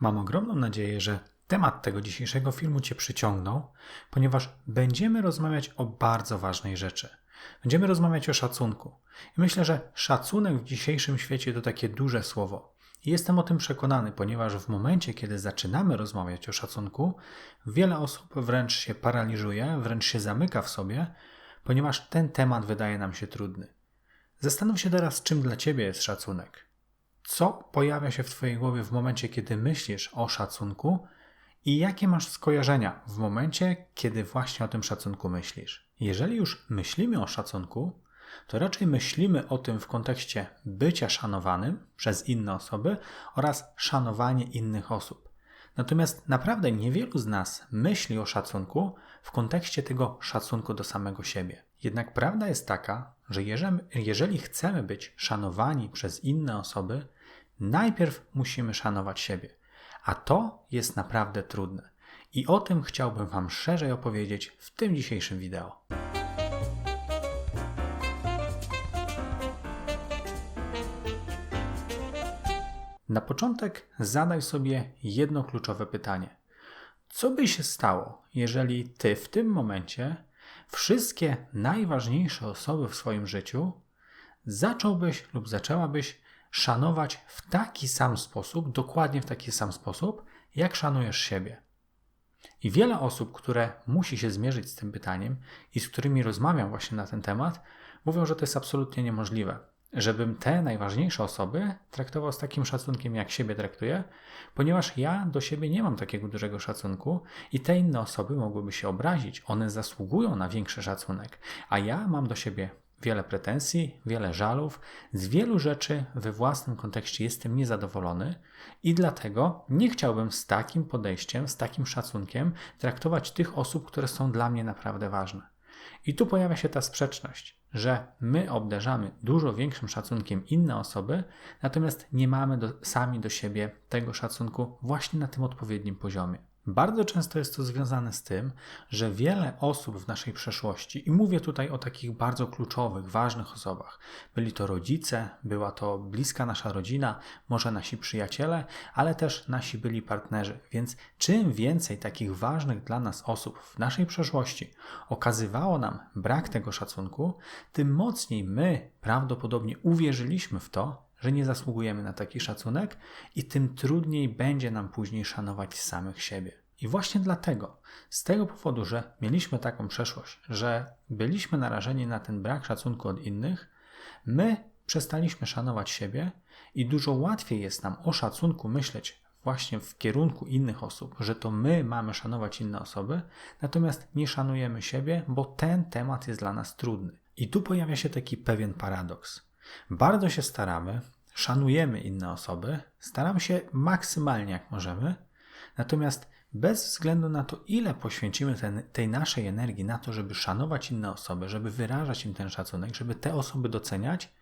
Mam ogromną nadzieję, że temat tego dzisiejszego filmu Cię przyciągnął, ponieważ będziemy rozmawiać o bardzo ważnej rzeczy. Będziemy rozmawiać o szacunku. I myślę, że szacunek w dzisiejszym świecie to takie duże słowo. I jestem o tym przekonany, ponieważ w momencie, kiedy zaczynamy rozmawiać o szacunku, wiele osób wręcz się paraliżuje, wręcz się zamyka w sobie, ponieważ ten temat wydaje nam się trudny. Zastanów się teraz, czym dla Ciebie jest szacunek. Co pojawia się w Twojej głowie w momencie, kiedy myślisz o szacunku i jakie masz skojarzenia w momencie, kiedy właśnie o tym szacunku myślisz. Jeżeli już myślimy o szacunku, to raczej myślimy o tym w kontekście bycia szanowanym przez inne osoby oraz szanowanie innych osób. Natomiast naprawdę niewielu z nas myśli o szacunku w kontekście tego szacunku do samego siebie. Jednak prawda jest taka, że jeżeli chcemy być szanowani przez inne osoby, najpierw musimy szanować siebie. A to jest naprawdę trudne. I o tym chciałbym Wam szerzej opowiedzieć w tym dzisiejszym wideo. Na początek zadaj sobie jedno kluczowe pytanie. Co by się stało, jeżeli Ty w tym momencie wszystkie najważniejsze osoby w swoim życiu zacząłbyś lub zaczęłabyś szanować w taki sam sposób, dokładnie w taki sam sposób, jak szanujesz siebie. I wiele osób, które musi się zmierzyć z tym pytaniem i z którymi rozmawiam właśnie na ten temat, mówią, że to jest absolutnie niemożliwe. Żebym te najważniejsze osoby traktował z takim szacunkiem, jak siebie traktuję, ponieważ ja do siebie nie mam takiego dużego szacunku i te inne osoby mogłyby się obrazić. One zasługują na większy szacunek, a ja mam do siebie wiele pretensji, wiele żalów, z wielu rzeczy we własnym kontekście jestem niezadowolony i dlatego nie chciałbym z takim podejściem, z takim szacunkiem traktować tych osób, które są dla mnie naprawdę ważne. I tu pojawia się ta sprzeczność, że my obdarzamy dużo większym szacunkiem inne osoby, natomiast nie mamy do, sami do siebie tego szacunku właśnie na tym odpowiednim poziomie. Bardzo często jest to związane z tym, że wiele osób w naszej przeszłości, i mówię tutaj o takich bardzo kluczowych, ważnych osobach, byli to rodzice, była to bliska nasza rodzina, może nasi przyjaciele, ale też nasi byli partnerzy. Więc czym więcej takich ważnych dla nas osób w naszej przeszłości okazywało nam brak tego szacunku, tym mocniej my prawdopodobnie uwierzyliśmy w to, że nie zasługujemy na taki szacunek i tym trudniej będzie nam później szanować samych siebie. I właśnie dlatego, z tego powodu, że mieliśmy taką przeszłość, że byliśmy narażeni na ten brak szacunku od innych, my przestaliśmy szanować siebie i dużo łatwiej jest nam o szacunku myśleć właśnie w kierunku innych osób, że to my mamy szanować inne osoby, natomiast nie szanujemy siebie, bo ten temat jest dla nas trudny. I tu pojawia się taki pewien paradoks. Bardzo się staramy, szanujemy inne osoby, staramy się maksymalnie jak możemy, natomiast bez względu na to, ile poświęcimy ten, tej naszej energii na to, żeby szanować inne osoby, żeby wyrażać im ten szacunek, żeby te osoby doceniać,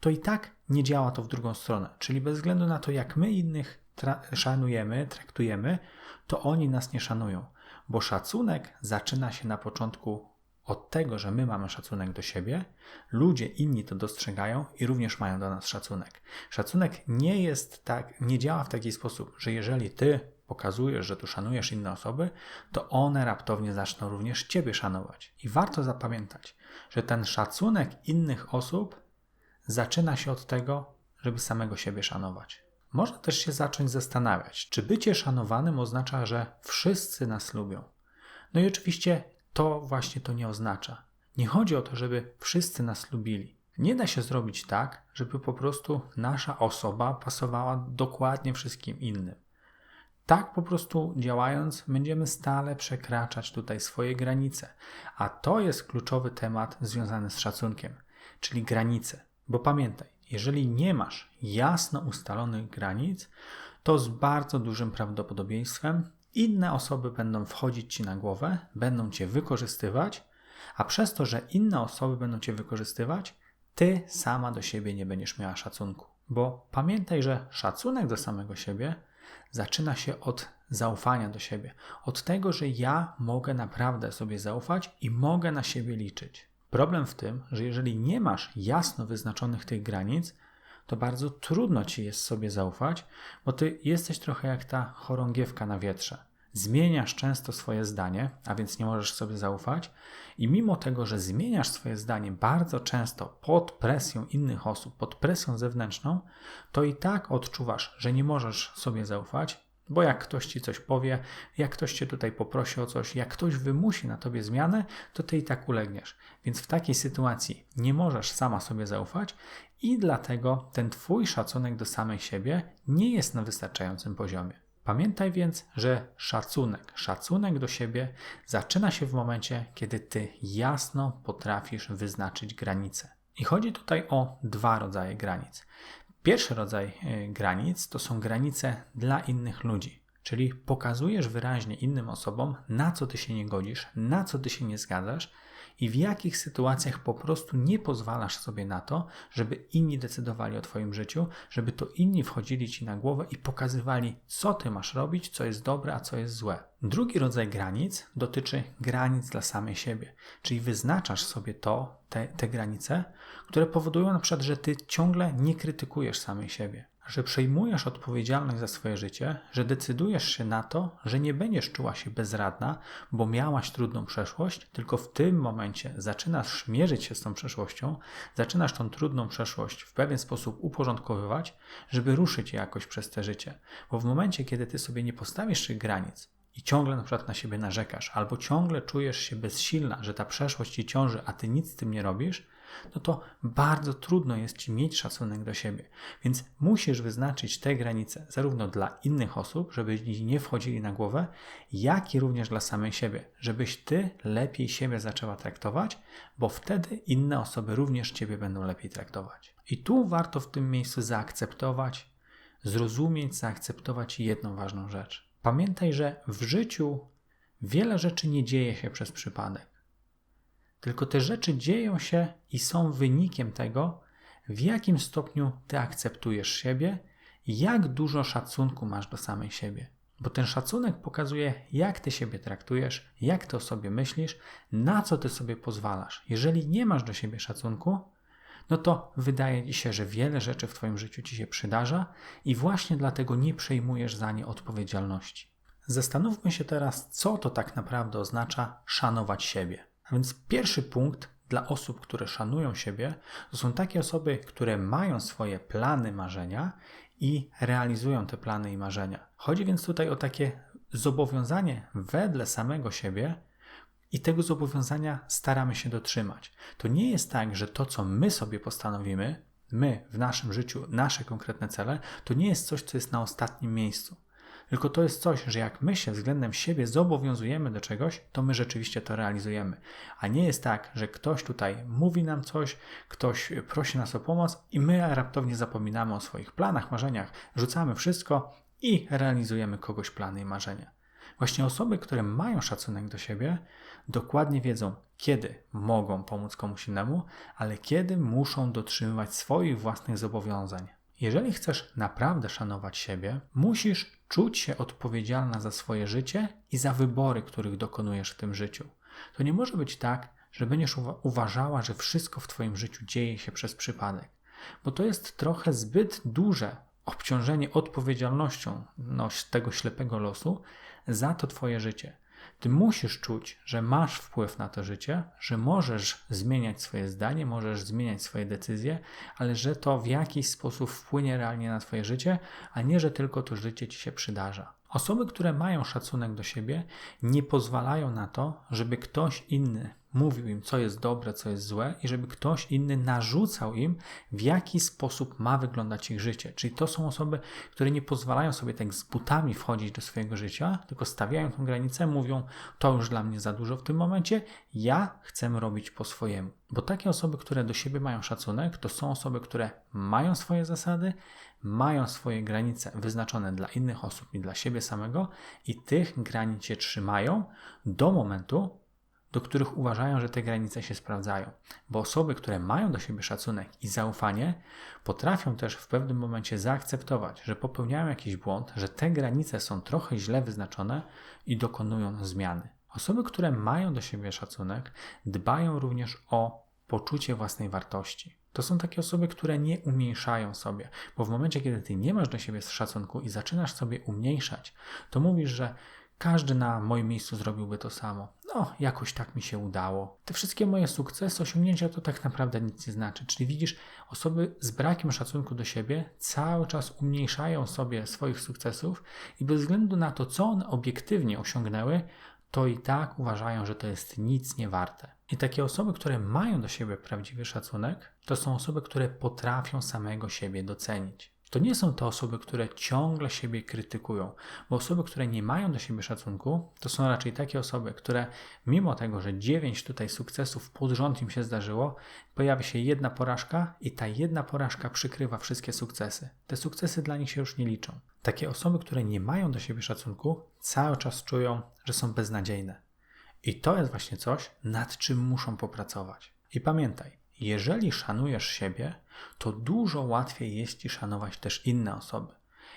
to i tak nie działa to w drugą stronę. Czyli bez względu na to, jak my innych tra- szanujemy, traktujemy, to oni nas nie szanują. Bo szacunek zaczyna się na początku od tego, że my mamy szacunek do siebie, ludzie inni to dostrzegają i również mają do nas szacunek. Szacunek nie jest tak, nie działa w taki sposób, że jeżeli ty pokazujesz, że tu szanujesz inne osoby, to one raptownie zaczną również ciebie szanować. I warto zapamiętać, że ten szacunek innych osób zaczyna się od tego, żeby samego siebie szanować. Można też się zacząć zastanawiać, czy bycie szanowanym oznacza, że wszyscy nas lubią. No i oczywiście to właśnie to nie oznacza. Nie chodzi o to, żeby wszyscy nas lubili. Nie da się zrobić tak, żeby po prostu nasza osoba pasowała dokładnie wszystkim innym. Tak po prostu działając, będziemy stale przekraczać tutaj swoje granice. A to jest kluczowy temat związany z szacunkiem, czyli granice. Bo pamiętaj, jeżeli nie masz jasno ustalonych granic, to z bardzo dużym prawdopodobieństwem inne osoby będą wchodzić ci na głowę, będą cię wykorzystywać, a przez to, że inne osoby będą cię wykorzystywać, ty sama do siebie nie będziesz miała szacunku. Bo pamiętaj, że szacunek do samego siebie zaczyna się od zaufania do siebie, od tego, że ja mogę naprawdę sobie zaufać i mogę na siebie liczyć. Problem w tym, że jeżeli nie masz jasno wyznaczonych tych granic, to bardzo trudno ci jest sobie zaufać, bo ty jesteś trochę jak ta chorągiewka na wietrze. Zmieniasz często swoje zdanie, a więc nie możesz sobie zaufać, i mimo tego, że zmieniasz swoje zdanie bardzo często pod presją innych osób, pod presją zewnętrzną, to i tak odczuwasz, że nie możesz sobie zaufać, bo jak ktoś ci coś powie, jak ktoś cię tutaj poprosi o coś, jak ktoś wymusi na tobie zmianę, to ty i tak ulegniesz. Więc w takiej sytuacji nie możesz sama sobie zaufać i dlatego ten twój szacunek do samej siebie nie jest na wystarczającym poziomie. Pamiętaj więc, że szacunek, szacunek do siebie zaczyna się w momencie, kiedy ty jasno potrafisz wyznaczyć granice. I chodzi tutaj o dwa rodzaje granic. Pierwszy rodzaj e, granic to są granice dla innych ludzi, czyli pokazujesz wyraźnie innym osobom, na co ty się nie godzisz, na co ty się nie zgadzasz i w jakich sytuacjach po prostu nie pozwalasz sobie na to, żeby inni decydowali o Twoim życiu, żeby to inni wchodzili Ci na głowę i pokazywali, co Ty masz robić, co jest dobre, a co jest złe. Drugi rodzaj granic dotyczy granic dla samej siebie, czyli wyznaczasz sobie to, te, te granice, które powodują na przykład, że Ty ciągle nie krytykujesz samej siebie że przejmujesz odpowiedzialność za swoje życie, że decydujesz się na to, że nie będziesz czuła się bezradna, bo miałaś trudną przeszłość, tylko w tym momencie zaczynasz mierzyć się z tą przeszłością, zaczynasz tą trudną przeszłość w pewien sposób uporządkowywać, żeby ruszyć jakoś przez te życie. Bo w momencie, kiedy ty sobie nie postawisz tych granic, i ciągle na przykład na siebie narzekasz, albo ciągle czujesz się bezsilna, że ta przeszłość ci ciąży, a ty nic z tym nie robisz, no to bardzo trudno jest ci mieć szacunek do siebie. Więc musisz wyznaczyć te granice zarówno dla innych osób, żeby nie wchodzili na głowę, jak i również dla samej siebie, żebyś ty lepiej siebie zaczęła traktować, bo wtedy inne osoby również ciebie będą lepiej traktować. I tu warto w tym miejscu zaakceptować, zrozumieć, zaakceptować jedną ważną rzecz. Pamiętaj, że w życiu wiele rzeczy nie dzieje się przez przypadek. Tylko te rzeczy dzieją się i są wynikiem tego, w jakim stopniu ty akceptujesz siebie i jak dużo szacunku masz do samej siebie. Bo ten szacunek pokazuje, jak ty siebie traktujesz, jak ty o sobie myślisz, na co ty sobie pozwalasz. Jeżeli nie masz do siebie szacunku, no to wydaje ci się, że wiele rzeczy w twoim życiu ci się przydarza i właśnie dlatego nie przejmujesz za nie odpowiedzialności. Zastanówmy się teraz, co to tak naprawdę oznacza szanować siebie. A więc pierwszy punkt dla osób, które szanują siebie, to są takie osoby, które mają swoje plany, marzenia i realizują te plany i marzenia. Chodzi więc tutaj o takie zobowiązanie wedle samego siebie i tego zobowiązania staramy się dotrzymać. To nie jest tak, że to, co my sobie postanowimy, my w naszym życiu, nasze konkretne cele, to nie jest coś, co jest na ostatnim miejscu. Tylko to jest coś, że jak my się względem siebie zobowiązujemy do czegoś, to my rzeczywiście to realizujemy. A nie jest tak, że ktoś tutaj mówi nam coś, ktoś prosi nas o pomoc i my raptownie zapominamy o swoich planach, marzeniach, rzucamy wszystko i realizujemy kogoś plany i marzenia. Właśnie osoby, które mają szacunek do siebie, dokładnie wiedzą, kiedy mogą pomóc komuś innemu, ale kiedy muszą dotrzymywać swoich własnych zobowiązań. Jeżeli chcesz naprawdę szanować siebie, musisz czuć się odpowiedzialna za swoje życie i za wybory, których dokonujesz w tym życiu. To nie może być tak, że będziesz uważała, że wszystko w Twoim życiu dzieje się przez przypadek, bo to jest trochę zbyt duże obciążenie odpowiedzialnością no, tego ślepego losu za to Twoje życie. Ty musisz czuć, że masz wpływ na to życie, że możesz zmieniać swoje zdanie, możesz zmieniać swoje decyzje, ale że to w jakiś sposób wpłynie realnie na Twoje życie, a nie, że tylko to życie Ci się przydarza. Osoby, które mają szacunek do siebie, nie pozwalają na to, żeby ktoś inny mówił im, co jest dobre, co jest złe, i żeby ktoś inny narzucał im, w jaki sposób ma wyglądać ich życie. Czyli to są osoby, które nie pozwalają sobie tak z butami wchodzić do swojego życia, tylko stawiają tą granicę, mówią, to już dla mnie za dużo w tym momencie, ja chcę robić po swojemu. Bo takie osoby, które do siebie mają szacunek, to są osoby, które mają swoje zasady, mają swoje granice wyznaczone dla innych osób i dla siebie samego i tych granic się trzymają do momentu, do których uważają, że te granice się sprawdzają. Bo osoby, które mają do siebie szacunek i zaufanie, potrafią też w pewnym momencie zaakceptować, że popełniają jakiś błąd, że te granice są trochę źle wyznaczone i dokonują zmiany. Osoby, które mają do siebie szacunek, dbają również o poczucie własnej wartości. To są takie osoby, które nie umniejszają sobie, bo w momencie, kiedy ty nie masz do siebie szacunku i zaczynasz sobie umniejszać, to mówisz, że każdy na moim miejscu zrobiłby to samo. No, jakoś tak mi się udało. Te wszystkie moje sukcesy, osiągnięcia to tak naprawdę nic nie znaczy. Czyli widzisz, osoby z brakiem szacunku do siebie cały czas umniejszają sobie swoich sukcesów i bez względu na to, co one obiektywnie osiągnęły, to i tak uważają, że to jest nic nie warte. I takie osoby, które mają do siebie prawdziwy szacunek, to są osoby, które potrafią samego siebie docenić. To nie są te osoby, które ciągle siebie krytykują, bo osoby, które nie mają do siebie szacunku, to są raczej takie osoby, które mimo tego, że dziewięć tutaj sukcesów pod rząd im się zdarzyło, pojawia się jedna porażka i ta jedna porażka przykrywa wszystkie sukcesy. Te sukcesy dla nich się już nie liczą. Takie osoby, które nie mają do siebie szacunku, cały czas czują, że są beznadziejne. I to jest właśnie coś, nad czym muszą popracować. I pamiętaj, jeżeli szanujesz siebie, to dużo łatwiej jest ci szanować też inne osoby.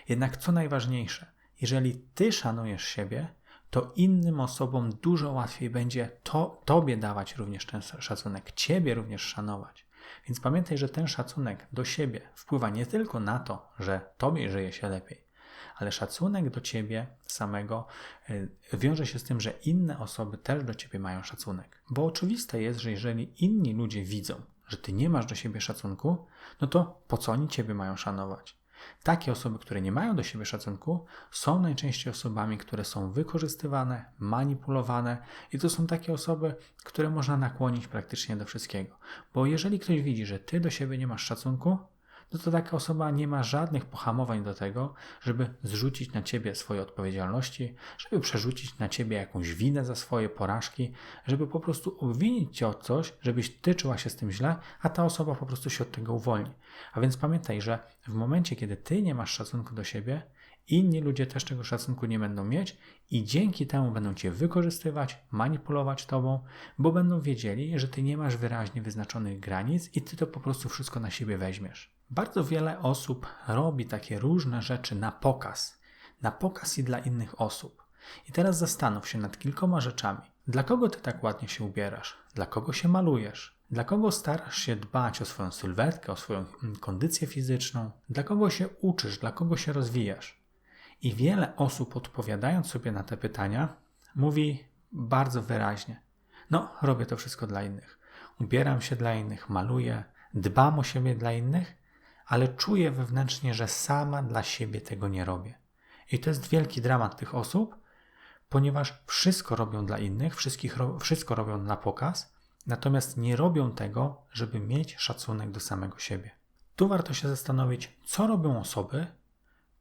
Jednak co najważniejsze, jeżeli ty szanujesz siebie, to innym osobom dużo łatwiej będzie to, tobie dawać również ten szacunek, ciebie również szanować. Więc pamiętaj, że ten szacunek do siebie wpływa nie tylko na to, że tobie żyje się lepiej, ale szacunek do ciebie samego y, wiąże się z tym, że inne osoby też do ciebie mają szacunek. Bo oczywiste jest, że jeżeli inni ludzie widzą, że ty nie masz do siebie szacunku, no to po co oni ciebie mają szanować? Takie osoby, które nie mają do siebie szacunku, są najczęściej osobami, które są wykorzystywane, manipulowane, i to są takie osoby, które można nakłonić praktycznie do wszystkiego. Bo jeżeli ktoś widzi, że ty do siebie nie masz szacunku, no to taka osoba nie ma żadnych pohamowań do tego, żeby zrzucić na ciebie swoje odpowiedzialności, żeby przerzucić na ciebie jakąś winę za swoje porażki, żeby po prostu obwinić cię o coś, żebyś ty czuła się z tym źle, a ta osoba po prostu się od tego uwolni. A więc pamiętaj, że w momencie, kiedy ty nie masz szacunku do siebie, inni ludzie też tego szacunku nie będą mieć i dzięki temu będą cię wykorzystywać, manipulować tobą, bo będą wiedzieli, że ty nie masz wyraźnie wyznaczonych granic i ty to po prostu wszystko na siebie weźmiesz. Bardzo wiele osób robi takie różne rzeczy na pokaz, na pokaz i dla innych osób. I teraz zastanów się nad kilkoma rzeczami. Dla kogo ty tak ładnie się ubierasz? Dla kogo się malujesz? Dla kogo starasz się dbać o swoją sylwetkę, o swoją mm, kondycję fizyczną? Dla kogo się uczysz? Dla kogo się rozwijasz? I wiele osób odpowiadając sobie na te pytania mówi bardzo wyraźnie: No, robię to wszystko dla innych. Ubieram się dla innych, maluję, dbam o siebie dla innych, ale czuję wewnętrznie, że sama dla siebie tego nie robię. I to jest wielki dramat tych osób, ponieważ wszystko robią dla innych, wszystkich, wszystko robią na pokaz, natomiast nie robią tego, żeby mieć szacunek do samego siebie. Tu warto się zastanowić, co robią osoby,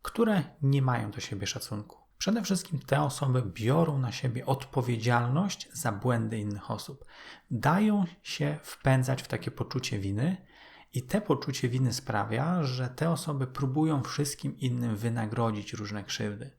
które nie mają do siebie szacunku. Przede wszystkim te osoby biorą na siebie odpowiedzialność za błędy innych osób. Dają się wpędzać w takie poczucie winy i te poczucie winy sprawia, że te osoby próbują wszystkim innym wynagrodzić różne krzywdy.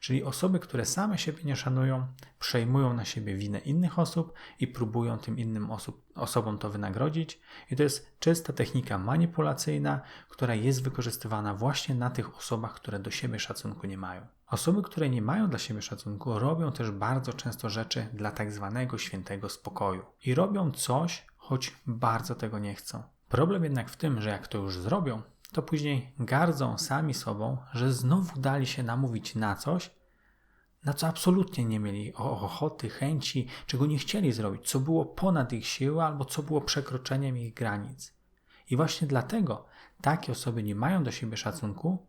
Czyli osoby, które same siebie nie szanują, przejmują na siebie winę innych osób i próbują tym innym osób, osobom to wynagrodzić. I to jest czysta technika manipulacyjna, która jest wykorzystywana właśnie na tych osobach, które do siebie szacunku nie mają. Osoby, które nie mają dla siebie szacunku, robią też bardzo często rzeczy dla tak zwanego świętego spokoju. I robią coś, choć bardzo tego nie chcą. Problem jednak w tym, że jak to już zrobią, to później gardzą sami sobą, że znowu dali się namówić na coś, na co absolutnie nie mieli ochoty, chęci, czego nie chcieli zrobić, co było ponad ich siły albo co było przekroczeniem ich granic. I właśnie dlatego takie osoby nie mają do siebie szacunku,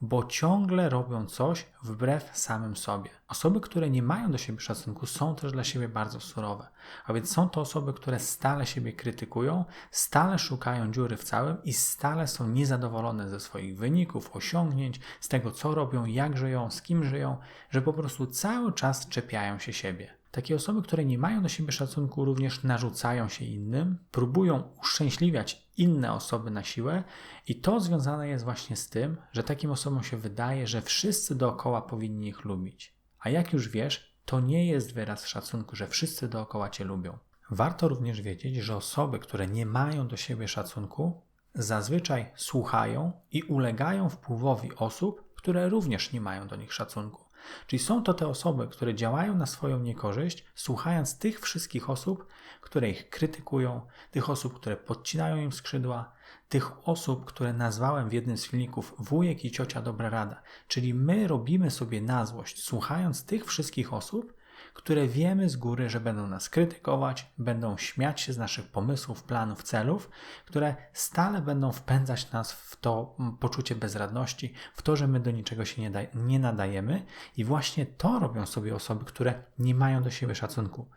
bo ciągle robią coś wbrew samym sobie. Osoby, które nie mają do siebie szacunku, są też dla siebie bardzo surowe. A więc są to osoby, które stale siebie krytykują, stale szukają dziury w całym i stale są niezadowolone ze swoich wyników, osiągnięć, z tego, co robią, jak żyją, z kim żyją, że po prostu cały czas czepiają się siebie. Takie osoby, które nie mają do siebie szacunku, również narzucają się innym, próbują uszczęśliwiać inne osoby na siłę, i to związane jest właśnie z tym, że takim osobom się wydaje, że wszyscy dookoła powinni ich lubić. A jak już wiesz, to nie jest wyraz szacunku, że wszyscy dookoła cię lubią. Warto również wiedzieć, że osoby, które nie mają do siebie szacunku, zazwyczaj słuchają i ulegają wpływowi osób, które również nie mają do nich szacunku. Czyli są to te osoby, które działają na swoją niekorzyść, słuchając tych wszystkich osób, które ich krytykują, tych osób, które podcinają im skrzydła, tych osób, które nazwałem w jednym z filmików wujek i ciocia dobra rada. Czyli my robimy sobie na złość, słuchając tych wszystkich osób, które wiemy z góry, że będą nas krytykować, będą śmiać się z naszych pomysłów, planów, celów, które stale będą wpędzać nas w to mm, poczucie bezradności, w to, że my do niczego się nie, nie nadajemy. I właśnie to robią sobie osoby, które nie mają do siebie szacunku,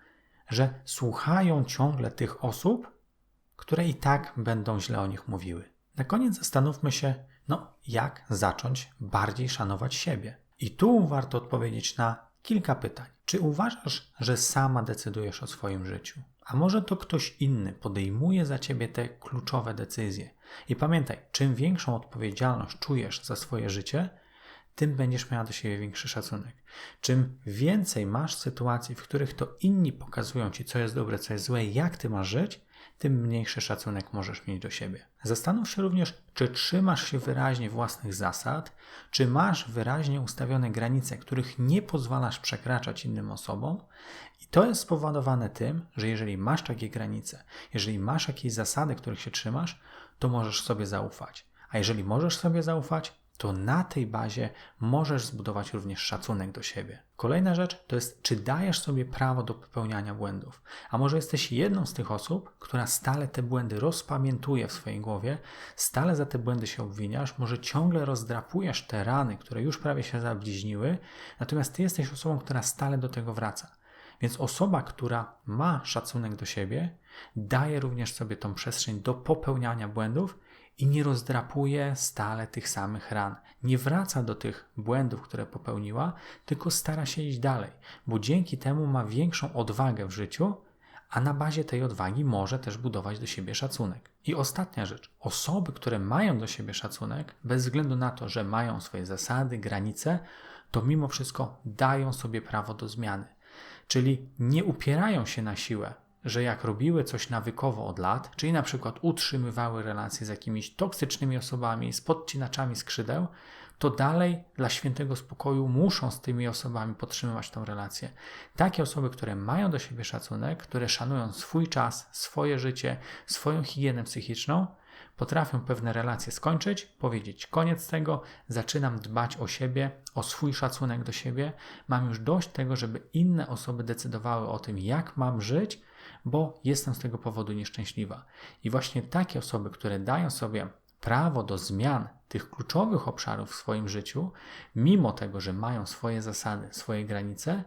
że słuchają ciągle tych osób, które i tak będą źle o nich mówiły. Na koniec zastanówmy się, no jak zacząć bardziej szanować siebie. I tu warto odpowiedzieć na kilka pytań. Czy uważasz, że sama decydujesz o swoim życiu? A może to ktoś inny podejmuje za ciebie te kluczowe decyzje? I pamiętaj, czym większą odpowiedzialność czujesz za swoje życie, tym będziesz miała do siebie większy szacunek. Czym więcej masz sytuacji, w których to inni pokazują ci, co jest dobre, co jest złe, jak ty masz żyć, tym mniejszy szacunek możesz mieć do siebie. Zastanów się również, czy trzymasz się wyraźnie własnych zasad, czy masz wyraźnie ustawione granice, których nie pozwalasz przekraczać innym osobom. I to jest spowodowane tym, że jeżeli masz takie granice, jeżeli masz jakieś zasady, których się trzymasz, to możesz sobie zaufać. A jeżeli możesz sobie zaufać, to na tej bazie możesz zbudować również szacunek do siebie. Kolejna rzecz to jest, czy dajesz sobie prawo do popełniania błędów. A może jesteś jedną z tych osób, która stale te błędy rozpamiętuje w swojej głowie, stale za te błędy się obwiniasz, może ciągle rozdrapujesz te rany, które już prawie się zabliźniły, natomiast ty jesteś osobą, która stale do tego wraca. Więc osoba, która ma szacunek do siebie, daje również sobie tą przestrzeń do popełniania błędów i nie rozdrapuje stale tych samych ran. Nie wraca do tych błędów, które popełniła, tylko stara się iść dalej, bo dzięki temu ma większą odwagę w życiu, a na bazie tej odwagi może też budować do siebie szacunek. I ostatnia rzecz. Osoby, które mają do siebie szacunek, bez względu na to, że mają swoje zasady, granice, to mimo wszystko dają sobie prawo do zmiany. Czyli nie upierają się na siłę, że jak robiły coś nawykowo od lat, czyli na przykład utrzymywały relacje z jakimiś toksycznymi osobami, z podcinaczami skrzydeł, to dalej dla świętego spokoju muszą z tymi osobami podtrzymywać tą relację. Takie osoby, które mają do siebie szacunek, które szanują swój czas, swoje życie, swoją higienę psychiczną, potrafią pewne relacje skończyć, powiedzieć koniec tego, zaczynam dbać o siebie, o swój szacunek do siebie, mam już dość tego, żeby inne osoby decydowały o tym, jak mam żyć, bo jestem z tego powodu nieszczęśliwa. I właśnie takie osoby, które dają sobie prawo do zmian tych kluczowych obszarów w swoim życiu, mimo tego, że mają swoje zasady, swoje granice,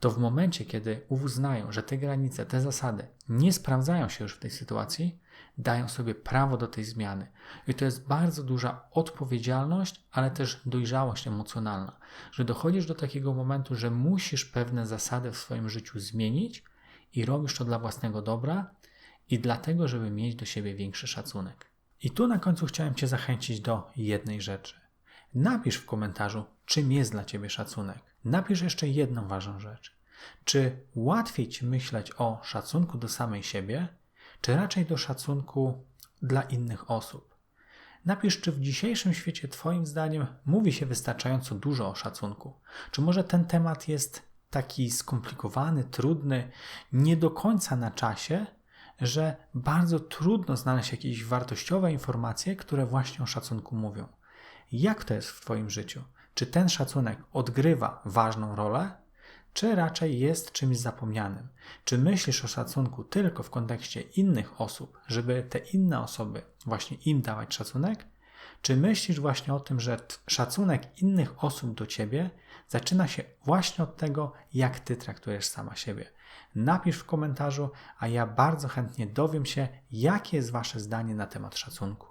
to w momencie, kiedy uznają, że te granice, te zasady nie sprawdzają się już w tej sytuacji, dają sobie prawo do tej zmiany. I to jest bardzo duża odpowiedzialność, ale też dojrzałość emocjonalna, że dochodzisz do takiego momentu, że musisz pewne zasady w swoim życiu zmienić, i robisz to dla własnego dobra i dlatego, żeby mieć do siebie większy szacunek. I tu na końcu chciałem Cię zachęcić do jednej rzeczy. Napisz w komentarzu, czym jest dla Ciebie szacunek. Napisz jeszcze jedną ważną rzecz. Czy łatwiej Ci myśleć o szacunku do samej siebie, czy raczej do szacunku dla innych osób? Napisz, czy w dzisiejszym świecie Twoim zdaniem mówi się wystarczająco dużo o szacunku? Czy może ten temat jest taki skomplikowany, trudny, nie do końca na czasie, że bardzo trudno znaleźć jakieś wartościowe informacje, które właśnie o szacunku mówią. Jak to jest w Twoim życiu? Czy ten szacunek odgrywa ważną rolę, czy raczej jest czymś zapomnianym? Czy myślisz o szacunku tylko w kontekście innych osób, żeby te inne osoby właśnie im dawać szacunek? Czy myślisz właśnie o tym, że szacunek innych osób do ciebie zaczyna się właśnie od tego, jak ty traktujesz sama siebie? Napisz w komentarzu, a ja bardzo chętnie dowiem się, jakie jest Wasze zdanie na temat szacunku.